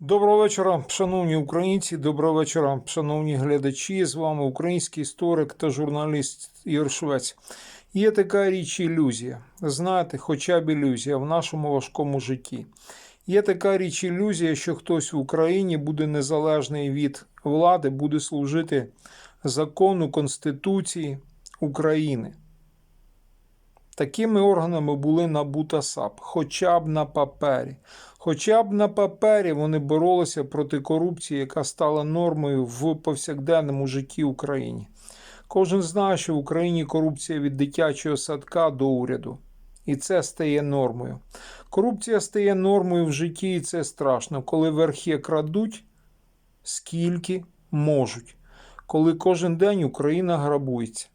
Доброго вечора, шановні українці. Доброго вечора, шановні глядачі. З вами український історик та журналіст Ігор Швець. Є така річ ілюзія. Знаєте, хоча б ілюзія в нашому важкому житті. Є така річ ілюзія, що хтось в Україні буде незалежний від влади, буде служити закону Конституції України. Такими органами були НАБУ та САП, хоча б на папері. Хоча б на папері вони боролися проти корупції, яка стала нормою в повсякденному житті України. Кожен знає, що в Україні корупція від дитячого садка до уряду. І це стає нормою. Корупція стає нормою в житті, і це страшно, коли верхи крадуть скільки можуть, коли кожен день Україна грабується.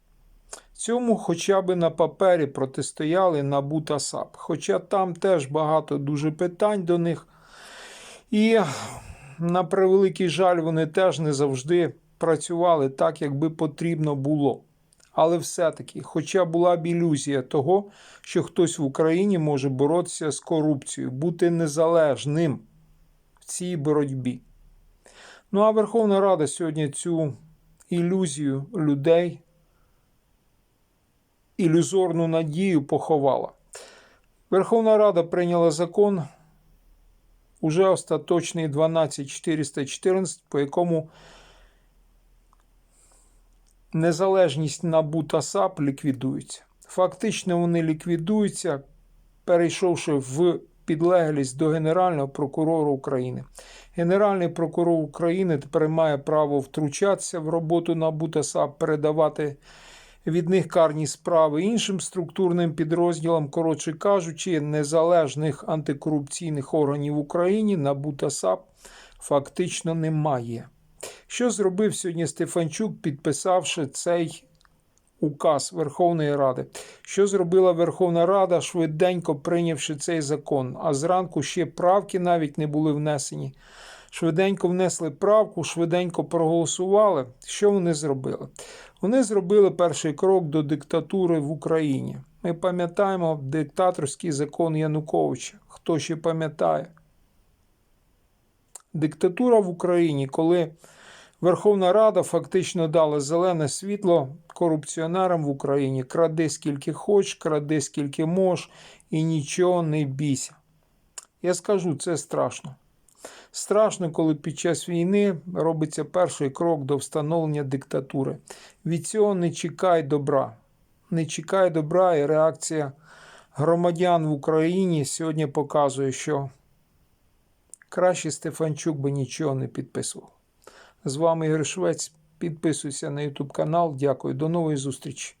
Цьому хоча б на папері протистояли НАБУ та САП. Хоча там теж багато дуже питань до них. І, на превеликий жаль, вони теж не завжди працювали так, як би потрібно було. Але все-таки, хоча була б ілюзія того, що хтось в Україні може боротися з корупцією, бути незалежним в цій боротьбі. Ну а Верховна Рада сьогодні цю ілюзію людей ілюзорну надію поховала. Верховна Рада прийняла закон уже остаточний 12414, по якому незалежність НАБУ та САП ліквідується. Фактично вони ліквідуються, перейшовши в підлеглість до Генерального прокурора України. Генеральний прокурор України тепер має право втручатися в роботу НАБУ та САП, передавати від них карні справи іншим структурним підрозділам, коротше кажучи, незалежних антикорупційних органів в Україні НАБУ та САП фактично немає. Що зробив сьогодні Стефанчук, підписавши цей указ Верховної Ради? Що зробила Верховна Рада, швиденько прийнявши цей закон? А зранку ще правки навіть не були внесені. Швиденько внесли правку, швиденько проголосували. Що вони зробили? Вони зробили перший крок до диктатури в Україні. Ми пам'ятаємо диктаторський закон Януковича. Хто ще пам'ятає? Диктатура в Україні, коли Верховна Рада фактично дала зелене світло корупціонерам в Україні. Кради скільки хоч, кради скільки мож і нічого не бійся. Я скажу, це страшно. Страшно, коли під час війни робиться перший крок до встановлення диктатури. Від цього не чекай добра. Не чекай добра, і реакція громадян в Україні сьогодні показує, що краще Стефанчук би нічого не підписував. З вами Ігор Швець. Підписуйся на YouTube канал. Дякую. До нової зустрічі.